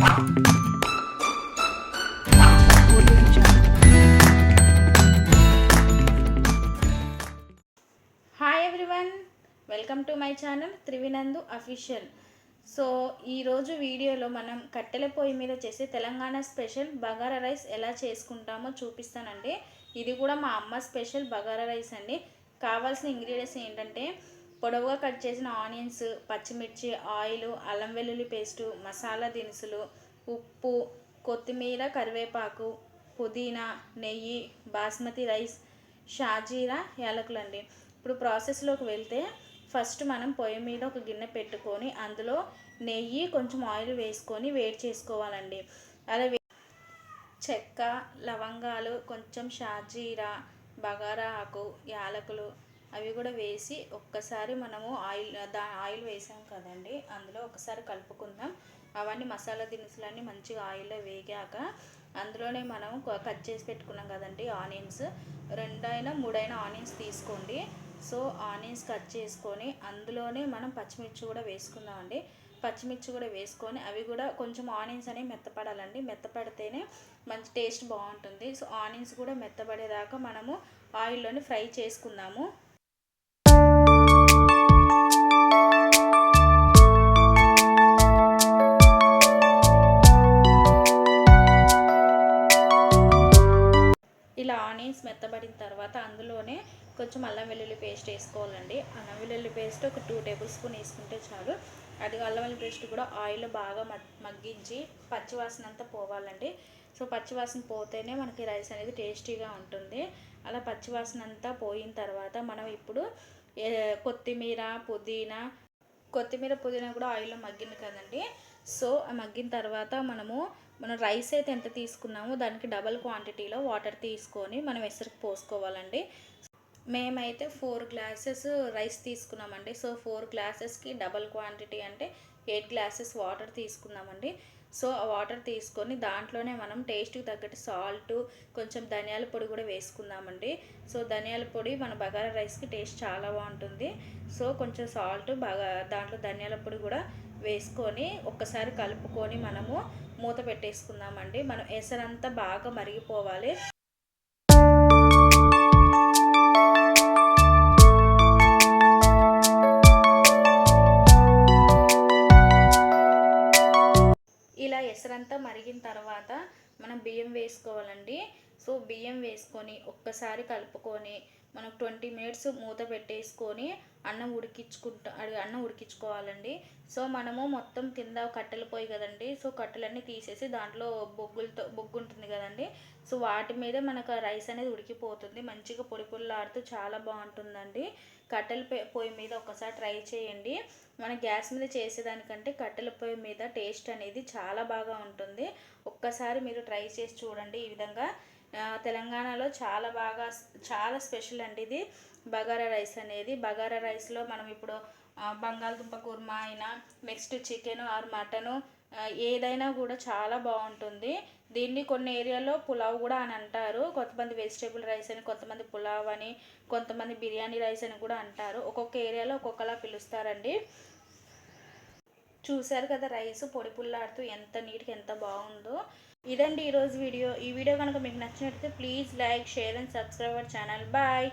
Hi everyone welcome to my channel Trivinandu official so ఈరోజు వీడియోలో మనం కట్టెల పొయ్యి మీద చేసే తెలంగాణ స్పెషల్ బగారా రైస్ ఎలా చేసుకుంటామో చూపిస్తానండి. ఇది కూడా మా అమ్మ స్పెషల్ బగారా రైస్ అండి. కావాల్సిన ఇంగ్రీడియంట్స్ ఏంటంటే పొడవుగా కట్ చేసిన ఆనియన్స్ పచ్చిమిర్చి ఆయిల్ అల్లం వెల్లుల్లి పేస్టు మసాలా దినుసులు ఉప్పు కొత్తిమీర కరివేపాకు పుదీనా నెయ్యి బాస్మతి రైస్ షాజీరా యాలకులండి. ఇప్పుడు ప్రాసెస్లోకి వెళ్తే ఫస్ట్ మనం పొయ్యి మీద ఒక గిన్నె పెట్టుకొని అందులో నెయ్యి కొంచెం ఆయిల్ వేసుకొని వేడి చేసుకోవాలండి. అలా చెక్క లవంగాలు కొంచెం షాజీరా బగారా ఆకు యాలకులు అవి కూడా వేసి ఒక్కసారి మనము ఆయిల్ దా ఆయిల్ వేసాం కదండి. అందులో ఒకసారి కలుపుకుందాం. అవన్నీ మసాలా దినుసులన్నీ మంచిగా ఆయిల్లో వేగాక అందులోనే మనం కట్ చేసి పెట్టుకున్నాం కదండి ఆనియన్స్. రెండైనా మూడైనా ఆనియన్స్ తీసుకోండి. సో ఆనియన్స్ కట్ చేసుకొని అందులోనే మనం పచ్చిమిర్చి కూడా వేసుకుందామండి. పచ్చిమిర్చి కూడా వేసుకొని అవి కూడా కొంచెం ఆనియన్స్ అనేవి మెత్తపడాలండి. మెత్తపడితేనే మంచి టేస్ట్ బాగుంటుంది. సో ఆనియన్స్ కూడా మెత్తపడేదాకా మనము ఆయిల్లోనే ఫ్రై చేసుకుందాము. ఆనియన్స్ మెత్తబడిన తర్వాత అందులోనే కొంచెం అల్లం వెల్లుల్లి పేస్ట్ వేసుకోవాలండి. అల్లం వెల్లుల్లి పేస్ట్ ఒక టూ టేబుల్ స్పూన్ వేసుకుంటే చాలు. అది అల్లం వెల్లుల్లి పేస్ట్ కూడా ఆయిల్ బాగా మగ్- మగ్గించి పచ్చివాసన అంతా పోవాలండి. సో పచ్చివాసన పోతేనే మనకి రైస్ అనేది టేస్టీగా ఉంటుంది. అలా పచ్చివాసన అంతా పోయిన తర్వాత మనం ఇప్పుడు కొత్తిమీర పుదీనా కొత్తిమీర పుదీనా కూడా ఆయిల్లో మగ్గింది కదండి. సో ఆ మగ్గిన తర్వాత మనము మనం రైస్ అయితే ఎంత తీసుకున్నామో దానికి డబల్ క్వాంటిటీలో వాటర్ తీసుకొని మనం ఎసరికి పోసుకోవాలండి. మేమైతే ఫోర్ గ్లాసెస్ రైస్ తీసుకున్నామండి. సో ఫోర్ గ్లాసెస్కి డబల్ క్వాంటిటీ అంటే ఎయిట్ గ్లాసెస్ వాటర్ తీసుకున్నామండి. సో ఆ వాటర్ తీసుకొని దాంట్లోనే మనం టేస్ట్కి తగ్గట్టు సాల్ట్ కొంచెం ధనియాల పొడి కూడా వేసుకుందామండి. సో ధనియాల పొడి మన బగారా రైస్కి టేస్ట్ చాలా బాగుంటుంది. సో కొంచెం సాల్ట్ బాగా దాంట్లో ధనియాల పొడి కూడా వేసుకొని ఒక్కసారి కలుపుకొని మనము మూత పెట్టేసుకుందామండి. మనం ఎసరంతా బాగా మరిగిపోవాలి. ఇలా ఎసరంతా మరిగిన తర్వాత మనం బియ్యం వేసుకోవాలండి. సో బియ్యం వేసుకొని ఒక్కసారి కలుపుకొని మనం ట్వంటీ మినిట్స్ మూత పెట్టేసుకొని అన్నం ఉడికించుకుంటా అది అన్నం ఉడికించుకోవాలండి. సో మనము మొత్తం కింద కట్టెలు పోయి కదండి సో కట్టెలన్నీ తీసేసి దాంట్లో బొగ్గులతో బొగ్గు ఉంటుంది కదండి. సో వాటి మీద మనకు రైస్ అనేది ఉడికిపోతుంది. మంచిగా పొడి పొడిలాడుతూ చాలా బాగుంటుందండి. కట్టెల పొయ్యి- మీద ఒకసారి ట్రై చేయండి. మన గ్యాస్ మీద చేసేదానికంటే కట్టెల పొయ్యి మీద టేస్ట్ అనేది చాలా బాగా ఉంటుంది. ఒక్కసారి మీరు ట్రై చేసి చూడండి ఈ విధంగా. తెలంగాణలో చాలా బాగా చాలా స్పెషల్ అండి ఇది. బగారా రైస్ అనేది. బగారా రైస్లో మనం ఇప్పుడు బంగాళదుంప కుర్మా అయినా నెక్స్ట్ చికెన్ ఆర్ మటను ఏదైనా కూడా చాలా బాగుంటుంది. దీన్ని కొన్ని ఏరియాలో పులావ్ కూడా అని అంటారు. కొంతమంది వెజిటేబుల్ రైస్ అని కొంతమంది పులావ్ అని కొంతమంది బిర్యానీ రైస్ అని కూడా అంటారు. ఒక్కొక్క ఏరియాలో ఒక్కొక్కలా పిలుస్తారండి. చూశారు కదా రైస్ పొడి పుల్లాడుతూ ఎంత నీట్గా ఎంత బాగుందో. ఇదండి ఈరోజు వీడియో. ఈ వీడియో కనుక మీకు నచ్చినట్లయితే please like share and subscribe our channel. Bye.